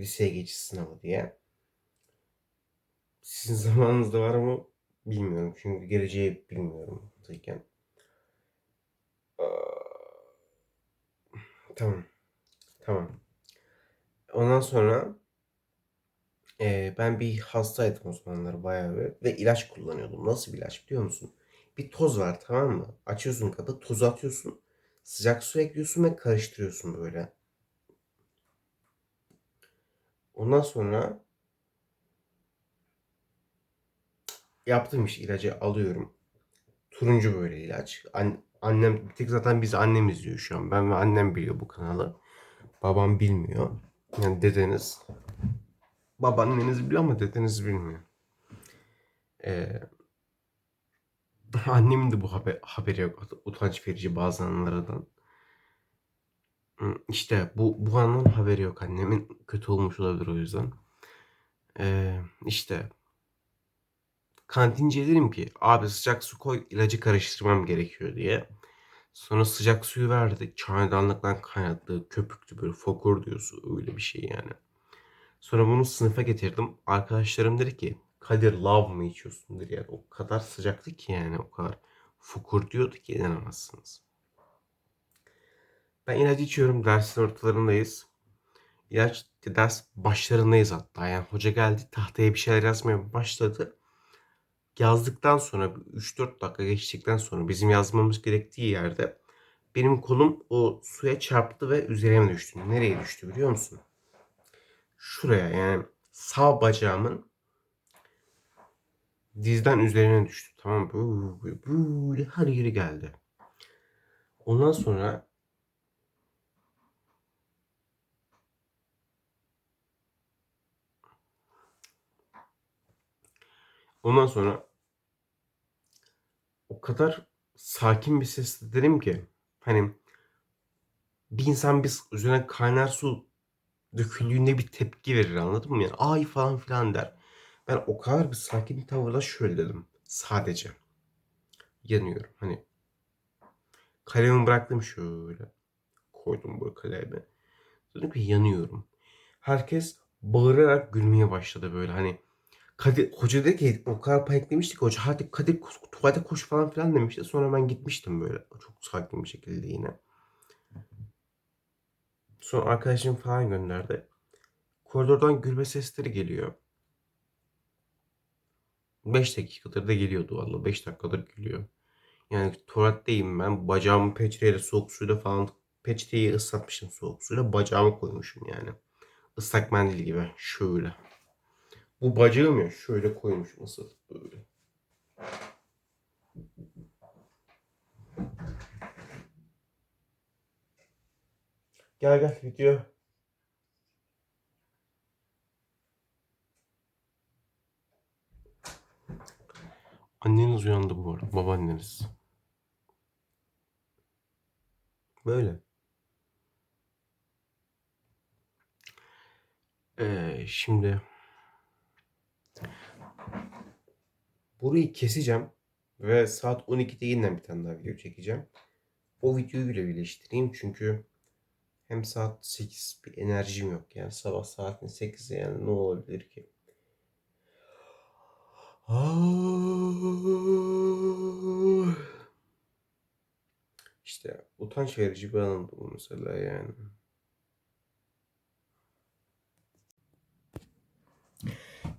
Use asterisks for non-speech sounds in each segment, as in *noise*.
Liseye geçiş sınavı diye. Sizin *laughs* zamanınızda var mı bilmiyorum. Çünkü geleceği bilmiyorum. Zaten. Tamam. Tamam. Ondan sonra eee, ben bir hastaydım o zamanlar bayağı bir ve ilaç kullanıyordum. Nasıl bir ilaç biliyor musun? Bir toz var tamam mı? Açıyorsun kabı, tozu atıyorsun. Sıcak su ekliyorsun ve karıştırıyorsun böyle. Ondan sonra yaptığım iş ilacı alıyorum. Turuncu böyle ilaç. An- annem tek zaten biz annem izliyor şu an. Ben ve annem biliyor bu kanalı. Babam bilmiyor. Yani dedeniz. Babaanneniz biliyor ama dedeniz bilmiyor. Ee, *laughs* annemin de bu haber, haberi yok. Utanç verici bazı anlardan. İşte bu, bu andan haberi yok. Annemin kötü olmuş olabilir o yüzden. Ee, işte kantinciye dedim ki abi sıcak su koy ilacı karıştırmam gerekiyor diye. Sonra sıcak suyu verdi. Çaydanlıktan kaynattı. Köpüktü böyle fokur diyorsun. Öyle bir şey yani. Sonra bunu sınıfa getirdim. Arkadaşlarım dedi ki Kadir lav mı içiyorsun dedi yani. O kadar sıcaktı ki yani o kadar fokur diyordu ki inanamazsınız. Ben ilacı içiyorum. Dersin ortalarındayız. İlaç ders başlarındayız hatta. Yani hoca geldi tahtaya bir şeyler yazmaya başladı. Yazdıktan sonra 3-4 dakika geçtikten sonra bizim yazmamız gerektiği yerde benim kolum o suya çarptı ve üzerime düştü. Nereye düştü biliyor musun? Şuraya yani sağ bacağımın dizden üzerine düştü. Tamam böyle, böyle her yeri geldi. Ondan sonra ondan sonra o kadar sakin bir sesle dedim ki hani bir insan biz üzerine kaynar su döküldüğünde bir tepki verir anladın mı? Yani ay falan filan der. Ben o kadar bir sakin bir tavırla şöyle dedim. Sadece. Yanıyorum. Hani kalemimi bıraktım şöyle. Koydum bu kalemi. Dedim ki yanıyorum. Herkes bağırarak gülmeye başladı böyle hani. Kadir, hoca dedi ki o kadar paniklemiştik hoca hadi Kadir tuvalete koş falan filan demişti. Sonra ben gitmiştim böyle çok sakin bir şekilde yine. Sonra arkadaşım falan gönderdi. Koridordan gülme sesleri geliyor. 5 dakikadır da geliyordu valla. 5 dakikadır gülüyor. Yani tuvaletteyim ben. Bacağımı peçeteyle soğuk suyla falan peçeteyi ıslatmışım soğuk suyla. Bacağımı koymuşum yani. Islak mendil gibi. Şöyle. Bu bacağım ya şöyle koymuşum ıslatıp böyle. Gel gel video. Anneniz uyandı bu arada. Babaanneniz. Böyle. Ee, şimdi burayı keseceğim ve saat 12'de yeniden bir tane daha video çekeceğim. O videoyu bile birleştireyim çünkü hem saat 8 bir enerjim yok yani sabah saatin 8'e yani ne olabilir ki? İşte utanç verici bir anımdı bu mesela yani.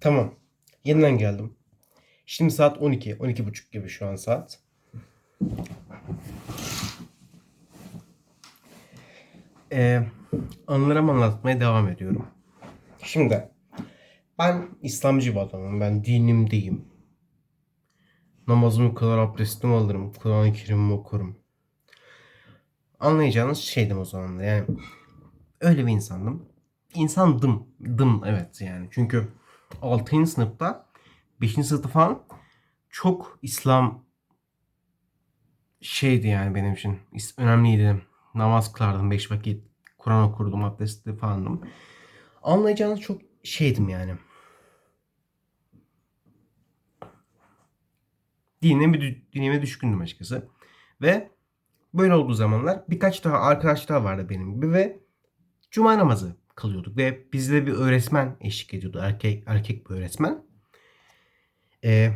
Tamam. Yeniden geldim. Şimdi saat 12. 12.30 gibi şu an saat. Ee, anılarımı anlatmaya devam ediyorum. Şimdi ben İslamcı bir adamım. Ben dinimdeyim. Namazımı kadar abdestimi alırım. Kur'an-ı Kerim'imi okurum. Anlayacağınız şeydim o zaman da yani. Öyle bir insandım. İnsandım. Dım evet yani. Çünkü 6. sınıfta 5. sınıfta falan çok İslam şeydi yani benim için. Önemliydi. Namaz kılardım 5 vakit. Kur'an okurdum, abdestli falandım. Anlayacağınız çok şeydim yani. Dinime, dinime düşkündüm açıkçası. Ve böyle olduğu zamanlar birkaç daha arkadaş daha vardı benim gibi ve cuma namazı kalıyorduk ve bizde bir öğretmen eşlik ediyordu. Erkek erkek bir öğretmen. Ee,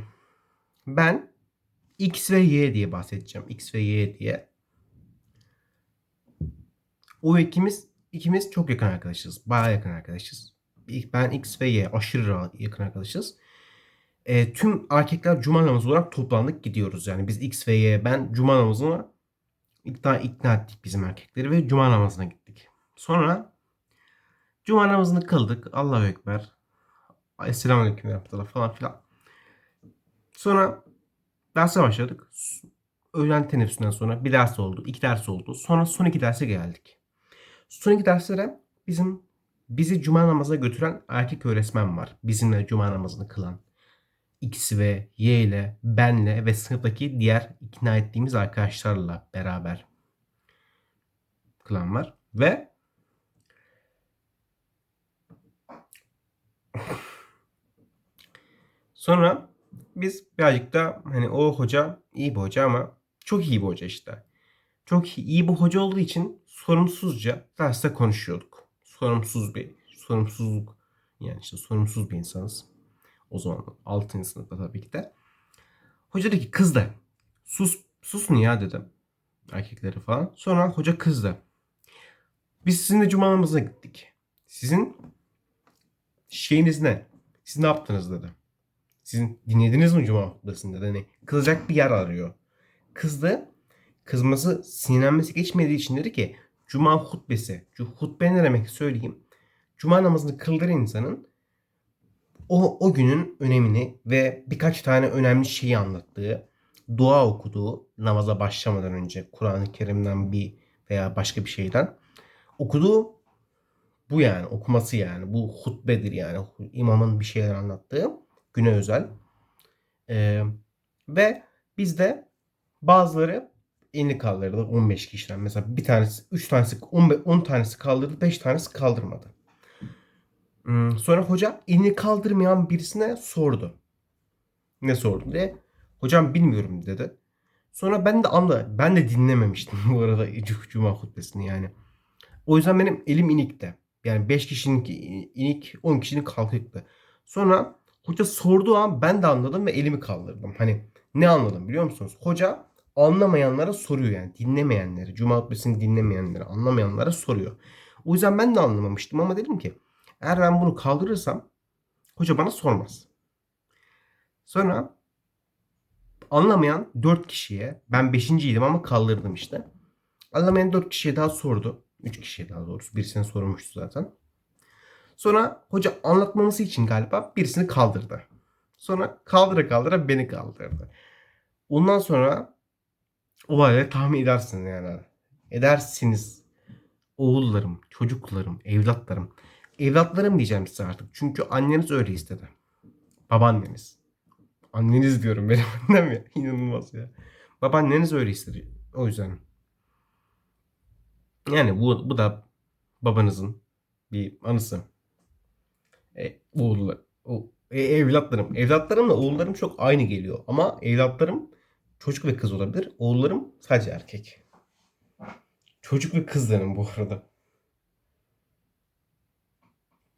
ben X ve Y diye bahsedeceğim. X ve Y diye. O ikimiz ikimiz çok yakın arkadaşız. Bayağı yakın arkadaşız. Ben X ve Y aşırı yakın arkadaşız. E, tüm erkekler cuma namazı olarak toplandık gidiyoruz. Yani biz X ve Y ben cuma namazına ikna, ikna ettik bizim erkekleri ve cuma namazına gittik. Sonra cuma namazını kıldık. Allahu Ekber. Esselamu Aleyküm yaptılar falan filan. Sonra derse başladık. Öğlen teneffüsünden sonra bir ders oldu. iki ders oldu. Sonra son iki derse geldik. Son iki derslere bizim bizi cuma namazına götüren erkek öğretmen var. Bizimle cuma namazını kılan. X ve Y ile benle ve sınıftaki diğer ikna ettiğimiz arkadaşlarla beraber kılan var. Ve *laughs* sonra biz birazcık da hani o hoca iyi bir hoca ama çok iyi bir hoca işte. Çok iyi bir hoca olduğu için sorumsuzca derste konuşuyorduk. Sorumsuz bir sorumsuzluk yani işte sorumsuz bir insanız. O zaman 6. sınıfta tabii ki de. Hoca dedi ki kız da sus susun ya dedim. Erkekleri falan. Sonra hoca kızdı. Biz sizinle cuma namazına gittik. Sizin şeyiniz ne? Siz ne yaptınız dedi. Sizin dinlediniz mi cuma hutbesinde? Hani kızacak bir yer arıyor. Kızdı. Kızması sinirlenmesi geçmediği için dedi ki cuma hutbesi. Hutbe ne demek söyleyeyim. Cuma namazını kıldıran insanın o, o günün önemini ve birkaç tane önemli şeyi anlattığı, dua okuduğu namaza başlamadan önce Kur'an-ı Kerim'den bir veya başka bir şeyden okuduğu bu yani okuması yani bu hutbedir yani imamın bir şeyler anlattığı güne özel. Ee, ve bizde bazıları elini kaldırdı 15 kişiden mesela bir tanesi 3 tanesi 10, 10 tanesi kaldırdı 5 tanesi kaldırmadı. Hmm, sonra hoca elini kaldırmayan birisine sordu. Ne sordu diye. Hocam bilmiyorum dedi. Sonra ben de anla ben de dinlememiştim *laughs* bu arada cuma hutbesini yani. O yüzden benim elim inikti. Yani 5 kişinin inik 10 kişinin kalkıktı. Sonra hoca sorduğu an ben de anladım ve elimi kaldırdım. Hani ne anladım biliyor musunuz? Hoca anlamayanlara soruyor yani dinlemeyenlere, cuma hutbesini dinlemeyenlere, anlamayanlara soruyor. O yüzden ben de anlamamıştım ama dedim ki eğer ben bunu kaldırırsam hoca bana sormaz. Sonra anlamayan 4 kişiye ben 5.ydim ama kaldırdım işte. Anlamayan 4 kişiye daha sordu. 3 kişiye daha doğrusu. Birisine sormuştu zaten. Sonra hoca anlatmaması için galiba birisini kaldırdı. Sonra kaldıra kaldıra beni kaldırdı. Ondan sonra olayları tahmin edersiniz yani. Edersiniz. Oğullarım, çocuklarım, evlatlarım. Evlatlarım diyeceğim size artık. Çünkü anneniz öyle istedi. Babaanneniz. Anneniz diyorum benim *laughs* annem ya. İnanılmaz ya. Babaanneniz öyle istedi. O yüzden. Yani bu, bu da babanızın bir anısı. E, oğullar, o, e, evlatlarım. Evlatlarımla oğullarım çok aynı geliyor. Ama evlatlarım çocuk ve kız olabilir. Oğullarım sadece erkek. Çocuk ve kızlarım bu arada.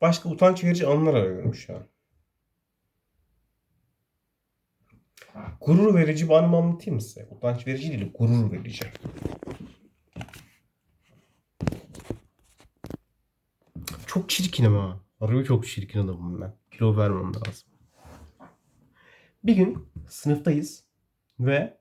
Başka utanç verici anlar arıyorum şu an. Gurur verici bir anımı anlatayım size? Utanç verici değil, gurur verici. Çok çirkinim ha. Harbi çok çirkin adamım ben. Kilo vermem lazım. Bir gün sınıftayız ve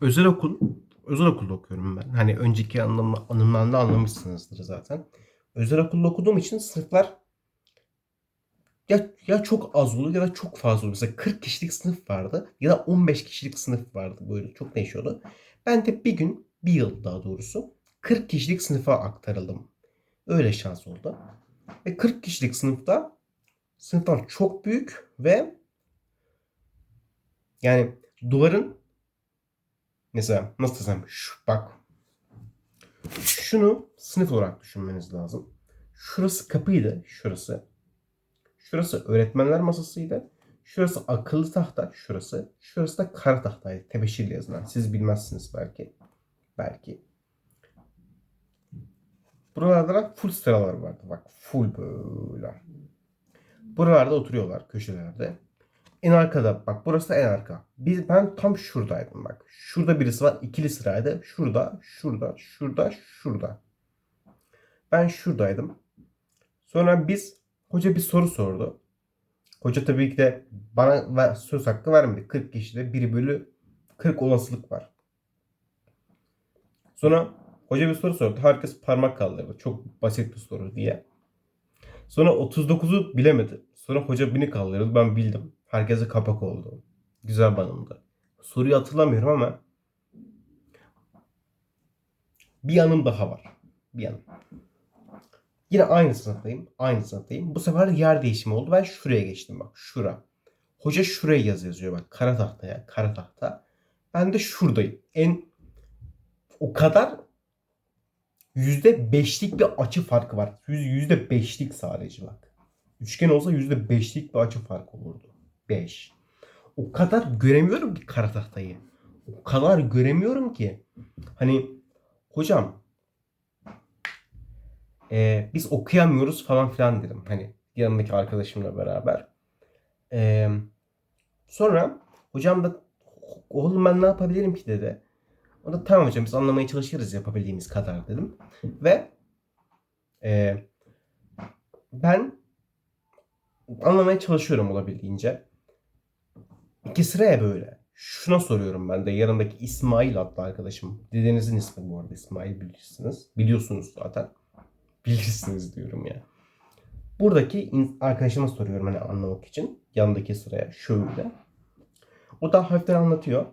özel okul özel okulda okuyorum ben. Hani önceki anlamda, anımlarında anlamışsınızdır zaten özel okulda okuduğum için sınıflar ya, ya çok az oluyor ya da çok fazla oluyor. Mesela 40 kişilik sınıf vardı ya da 15 kişilik sınıf vardı. Böyle çok değişiyordu. Ben de bir gün, bir yıl daha doğrusu 40 kişilik sınıfa aktarıldım. Öyle şans oldu. Ve 40 kişilik sınıfta sınıflar çok büyük ve yani duvarın mesela nasıl desem şu bak şunu sınıf olarak düşünmeniz lazım. Şurası kapıydı. Şurası. Şurası öğretmenler masasıydı. Şurası akıllı tahta. Şurası. Şurası da kara tahtaydı. Tebeşirle yazılan. Siz bilmezsiniz belki. Belki. Buralarda da full sıralar vardı. Bak full böyle. Buralarda oturuyorlar köşelerde. En arkada bak burası da en arka. Biz, ben tam şuradaydım bak. Şurada birisi var ikili sıraydı. Şurada, şurada, şurada, şurada. Ben şuradaydım. Sonra biz hoca bir soru sordu. Hoca tabii ki de bana söz hakkı vermedi. 40 kişide 1 bölü 40 olasılık var. Sonra hoca bir soru sordu. Herkes parmak kaldırdı. Çok basit bir soru diye. Sonra 39'u bilemedi. Sonra hoca beni kaldırdı. Ben bildim. Herkese kapak oldu. Güzel banımdı. Soruyu hatırlamıyorum ama bir anım daha var. Bir anım. Yine aynı sınıftayım. Aynı sınıftayım. Bu sefer yer değişimi oldu. Ben şuraya geçtim bak. Şura. Hoca şuraya yazı yazıyor bak. Kara tahtaya. Kara tahta. Ben de şuradayım. En o kadar yüzde beşlik bir açı farkı var. Yüz- Yüzde beşlik sadece bak. Üçgen olsa yüzde beşlik bir açı farkı olurdu. Beş. O kadar göremiyorum ki kara tahtayı. O kadar göremiyorum ki. Hani hocam e, biz okuyamıyoruz falan filan dedim. Hani yanındaki arkadaşımla beraber. E, sonra hocam da oğlum ben ne yapabilirim ki dedi. O da tamam hocam biz anlamaya çalışırız yapabildiğimiz kadar dedim. Ve e, ben anlamaya çalışıyorum olabildiğince. İki sıraya böyle. Şuna soruyorum ben de yanımdaki İsmail adlı arkadaşım. Dedenizin ismi bu arada İsmail bilirsiniz. Biliyorsunuz zaten. Bilirsiniz diyorum ya. Buradaki arkadaşıma soruyorum hani anlamak için. Yanındaki sıraya şöyle. O da hafiften anlatıyor.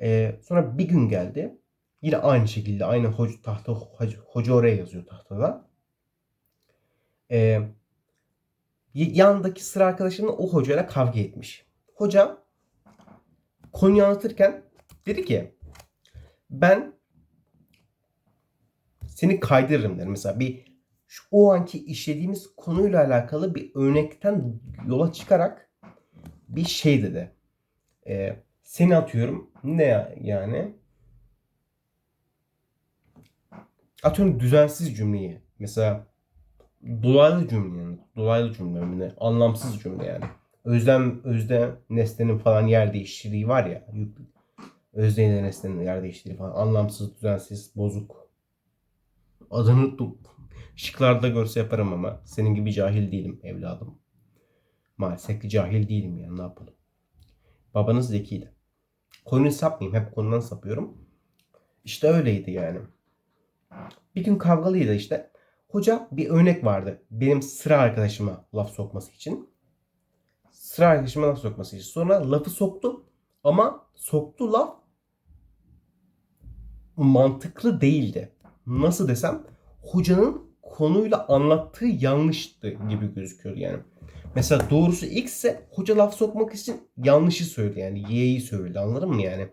Ee, sonra bir gün geldi. Yine aynı şekilde aynı hoca, tahta hoca, hoca oraya yazıyor tahtada. Ee, y- yanındaki sıra arkadaşımla o hocayla kavga etmiş. Hoca konuyu anlatırken dedi ki ben seni kaydırırım der. Mesela bir şu, o anki işlediğimiz konuyla alakalı bir örnekten yola çıkarak bir şey dedi. Ee, seni atıyorum. Ne ya- yani? Atıyorum düzensiz cümleyi. Mesela dolaylı cümle yani. Dolaylı cümle yani. Anlamsız cümle yani. Özlem, özlem nesnenin falan yer değiştirdiği var ya. ile nesnenin yer değiştirdiği falan. Anlamsız, düzensiz, bozuk. Adını. Şıklarda görse yaparım ama senin gibi cahil değilim evladım. Maalesef ki cahil değilim yani ne yapalım. Babanız zekiydi. Konuyu sapmayayım. Hep konudan sapıyorum. İşte öyleydi yani. Bir gün kavgalıydı işte. Hoca bir örnek vardı. Benim sıra arkadaşıma laf sokması için. Sıra arkadaşıma laf sokması için. Sonra lafı soktu. Ama soktu laf mantıklı değildi. Nasıl desem hocanın konuyla anlattığı yanlıştı gibi gözüküyor yani. Mesela doğrusu X ise hoca laf sokmak için yanlışı söyledi yani Y'yi söyledi anladın mı yani?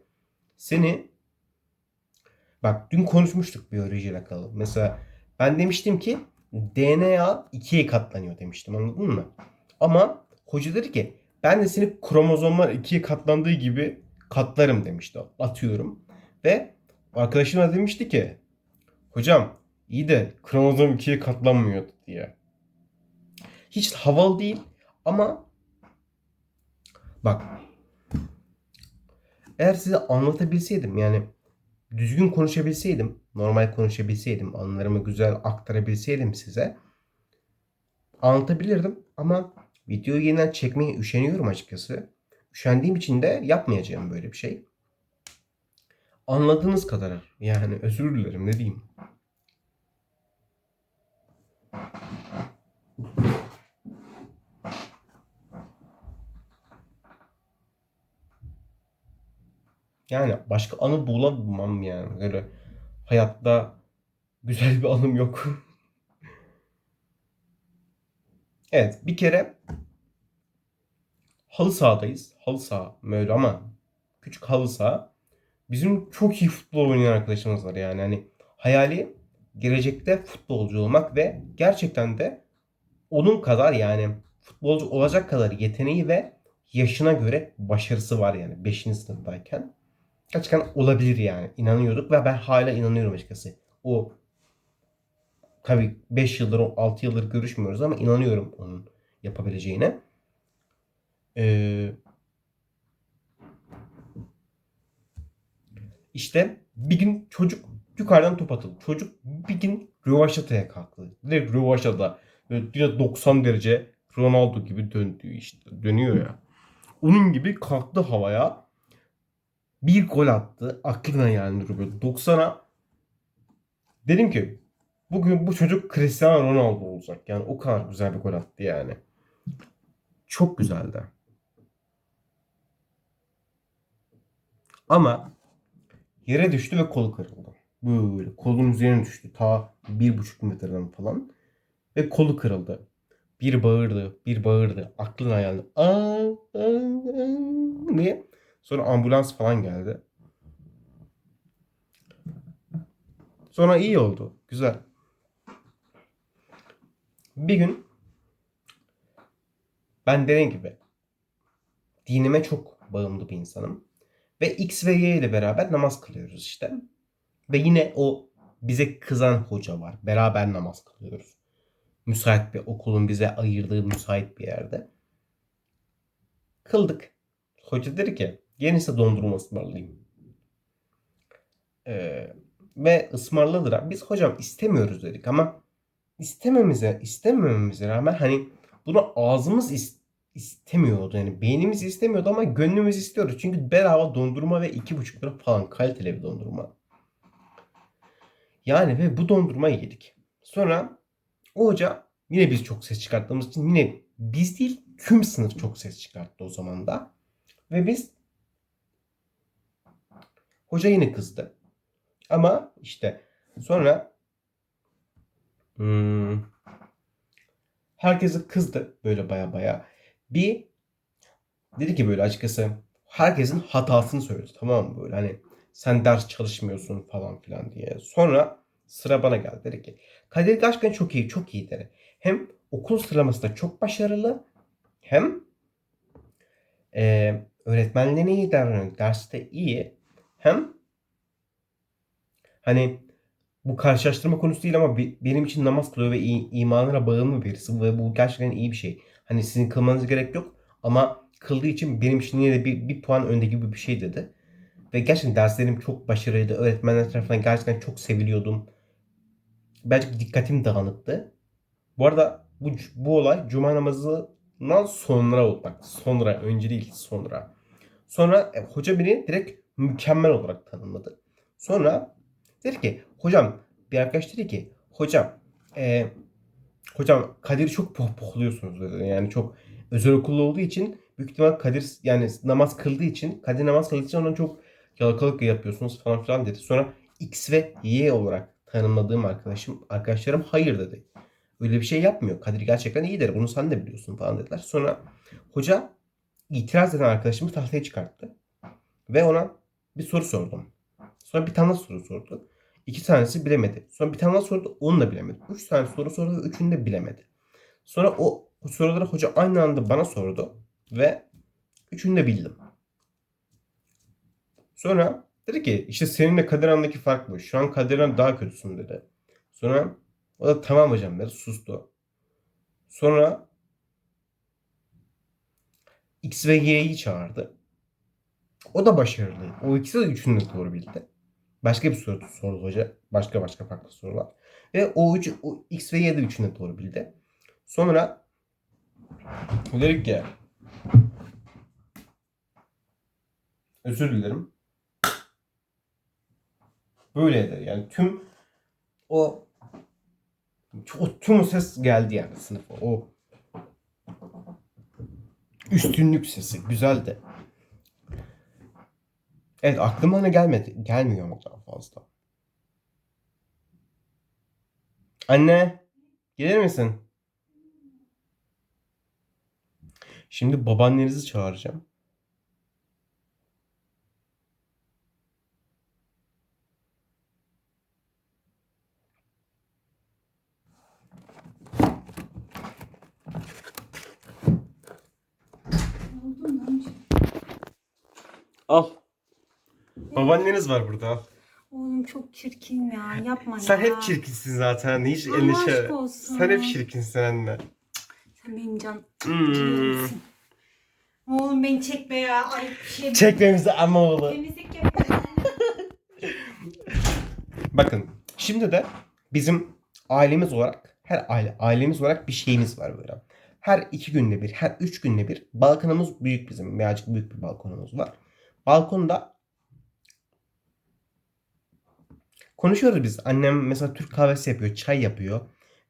Seni bak dün konuşmuştuk biyolojiyle alakalı. Mesela ben demiştim ki DNA ikiye katlanıyor demiştim anladın mı? Ama hoca dedi ki ben de seni kromozomlar ikiye katlandığı gibi katlarım demişti. Atıyorum. Ve arkadaşım da demişti ki hocam iyi de kromozom ikiye katlanmıyor diye. Hiç havalı değil ama bak eğer size anlatabilseydim yani düzgün konuşabilseydim, normal konuşabilseydim, anılarımı güzel aktarabilseydim size anlatabilirdim ama videoyu yeniden çekmeye üşeniyorum açıkçası. Üşendiğim için de yapmayacağım böyle bir şey. Anladığınız kadar yani özür dilerim ne diyeyim. Yani başka anı bulamam yani. Böyle hayatta güzel bir anım yok. *laughs* evet bir kere halı sahadayız. Halı saha böyle ama küçük halı saha. Bizim çok iyi futbol oynayan arkadaşımız var yani. Hani hayali gelecekte futbolcu olmak ve gerçekten de onun kadar yani futbolcu olacak kadar yeteneği ve yaşına göre başarısı var yani 5. sınıftayken. Gerçekten olabilir yani. İnanıyorduk ve ben hala inanıyorum açıkçası. O Tabii 5 yıldır 6 yıldır görüşmüyoruz ama inanıyorum onun yapabileceğine. Ee, işte bir gün çocuk yukarıdan top atıldı. Çocuk bir gün rövaşataya kalktı. Direkt direkt 90 derece Ronaldo gibi döndü işte. Dönüyor ya. Onun gibi kalktı havaya. Bir gol attı. Aklına yani böyle 90'a. Dedim ki bugün bu çocuk Cristiano Ronaldo olacak. Yani o kadar güzel bir gol attı yani. Çok güzeldi. Ama yere düştü ve kolu kırıldı. Böyle kolun üzerine düştü. Ta bir buçuk metreden falan. Ve kolu kırıldı. Bir bağırdı, bir bağırdı. Aklına ayağını aa, aa, aa diye. Sonra ambulans falan geldi. Sonra iyi oldu. Güzel. Bir gün ben dediğim gibi dinime çok bağımlı bir insanım. Ve X ve Y ile beraber namaz kılıyoruz işte. Ve yine o bize kızan hoca var. Beraber namaz kılıyoruz. Müsait bir okulun bize ayırdığı müsait bir yerde. Kıldık. Hoca dedi ki gelin size dondurma ısmarlayayım. Ee, ve ısmarladılar. Biz hocam istemiyoruz dedik ama istememize istemememize rağmen hani bunu ağzımız is- istemiyordu. Yani beynimiz istemiyordu ama gönlümüz istiyordu. Çünkü bedava dondurma ve iki buçuk lira falan kaliteli bir dondurma. Yani ve bu dondurmayı yedik. Sonra o hoca yine biz çok ses çıkarttığımız için yine biz değil tüm sınıf çok ses çıkarttı o zaman da. Ve biz hoca yine kızdı. Ama işte sonra hmm, herkese kızdı böyle baya baya. Bir dedi ki böyle açıkçası herkesin hatasını söyledi tamam mı böyle hani sen ders çalışmıyorsun falan filan diye. Sonra sıra bana geldi dedi ki Kadir gerçekten çok iyi çok iyi dedi. Hem okul sıralamasında çok başarılı hem e, öğretmenlerine iyi davranıyor. Derste iyi. Hem hani bu karşılaştırma konusu değil ama benim için namaz kılıyor ve imanına bağımlı birisi ve bu gerçekten iyi bir şey. Hani sizin kılmanız gerek yok ama kıldığı için benim için yine de bir, bir puan önde gibi bir şey dedi. Ve gerçekten derslerim çok başarılıydı. Öğretmenler tarafından gerçekten çok seviliyordum. Birazcık dikkatim dağınıktı. Bu arada bu, bu olay cuma namazından sonra oldu. Bak sonra önce değil sonra. Sonra e, hoca beni direkt mükemmel olarak tanımladı. Sonra dedi ki hocam bir arkadaş dedi ki hocam e, hocam Kadir'i çok pohpohluyorsunuz dedi. Yani çok özel okullu olduğu için büyük ihtimal Kadir yani namaz kıldığı için Kadir namaz kıldığı için ona çok yalakalık yapıyorsunuz falan filan dedi. Sonra X ve Y olarak tanımladığım arkadaşım arkadaşlarım hayır dedi. Öyle bir şey yapmıyor. Kadir gerçekten iyidir. Bunu sen de biliyorsun falan dediler. Sonra hoca itiraz eden arkadaşımı tahtaya çıkarttı. Ve ona bir soru sordum. Sonra bir tane soru sordu. İki tanesi bilemedi. Sonra bir tane sordu. Onu da bilemedi. Üç tane soru sordu ve üçünü de bilemedi. Sonra o, soruları hoca aynı anda bana sordu. Ve üçünü de bildim. Sonra dedi ki işte seninle Kadir arasındaki fark bu. Şu an Kadir'den daha kötüsün dedi. Sonra o da tamam hocam dedi. Sustu. Sonra X ve Y'yi çağırdı. O da başarılı. O ikisi de üçünü de doğru bildi. Başka bir soru sordu hoca. Başka başka farklı sorular. Ve o, üç, o X ve Y de üçünü de doğru bildi. Sonra dedik ki özür dilerim. Böyleydi. Yani tüm o o tüm ses geldi yani sınıfa. O üstünlük sesi güzeldi. Evet aklıma ne gelmedi. Gelmiyor ama daha fazla. Anne gelir misin? Şimdi babaannenizi çağıracağım. Al. Babaanneniz var burada al. Oğlum çok çirkin ya. Yapma Sen ya. hep çirkinsin zaten. Hiç Allah endişe. aşk olsun. Sen hep çirkinsin anne. Sen benim can Hmm. ciğerimsin. Oğlum beni çekme ya. Ay bir şey. Çekmemizi ama oğlu. Temizlik yapıyorum. *laughs* Bakın şimdi de bizim ailemiz olarak her aile ailemiz olarak bir şeyimiz var böyle. Her iki günde bir, her üç günde bir balkonumuz büyük bizim. Birazcık büyük bir balkonumuz var. Balkonda konuşuyoruz biz. Annem mesela Türk kahvesi yapıyor, çay yapıyor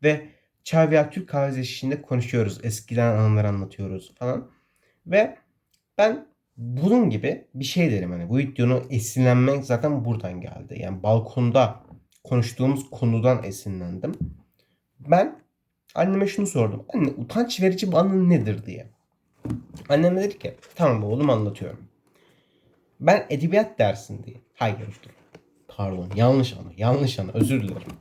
ve çay veya Türk kahvesi eşliğinde konuşuyoruz. Eskiden anıları anlatıyoruz falan. Ve ben bunun gibi bir şey derim hani bu videonun esinlenmek zaten buradan geldi. Yani balkonda konuştuğumuz konudan esinlendim. Ben anneme şunu sordum. Anne utanç verici bir anın nedir diye. Annem de dedi ki tamam oğlum anlatıyorum. Ben edebiyat dersindeyim. Hayır dur. Pardon yanlış anı. Yanlış anı. Özür dilerim.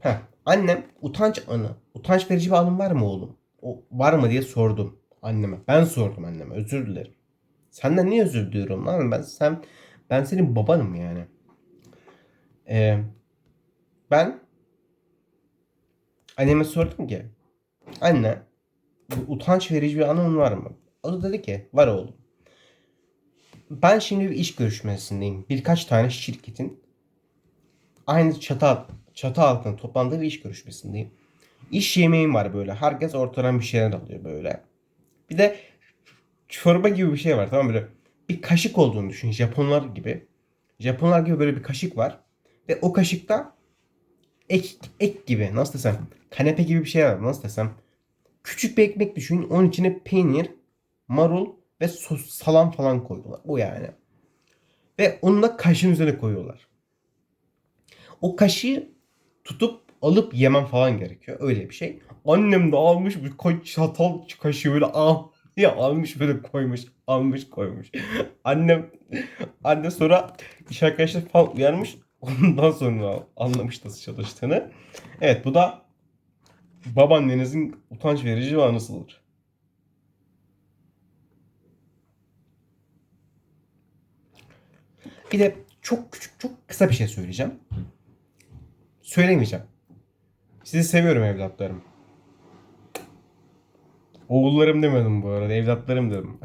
Heh, annem utanç anı. Utanç verici bir anın var mı oğlum? O, var mı diye sordum anneme. Ben sordum anneme. Özür dilerim. Senden niye özür diliyorum lan? Ben sen ben senin babanım yani. Ee, ben anneme sordum ki anne bu utanç verici bir anın var mı? O da dedi ki var oğlum. Ben şimdi bir iş görüşmesindeyim. Birkaç tane şirketin aynı çatı, çatı altında toplandığı bir iş görüşmesindeyim. İş yemeğim var böyle. Herkes ortadan bir şeyler alıyor böyle. Bir de çorba gibi bir şey var tamam böyle bir kaşık olduğunu düşün Japonlar gibi. Japonlar gibi böyle bir kaşık var ve o kaşıkta ek ek gibi nasıl desem kanepe gibi bir şey var nasıl desem küçük bir ekmek düşün onun içine peynir, marul ve sos, salam falan koyuyorlar. O yani. Ve onu da kaşığın üzerine koyuyorlar. O kaşığı tutup alıp yemem falan gerekiyor. Öyle bir şey. Annem de almış bir çatal kaşığı böyle al ya almış böyle koymuş. Almış koymuş. *laughs* Annem anne sonra iş arkadaşlar falan uyarmış. Ondan sonra anlamış nasıl çalıştığını. Evet bu da babaannenizin utanç verici bir anısıdır. Bir de çok küçük, çok kısa bir şey söyleyeceğim. Söylemeyeceğim. Sizi seviyorum evlatlarım. Oğullarım demedim bu arada, evlatlarım dedim.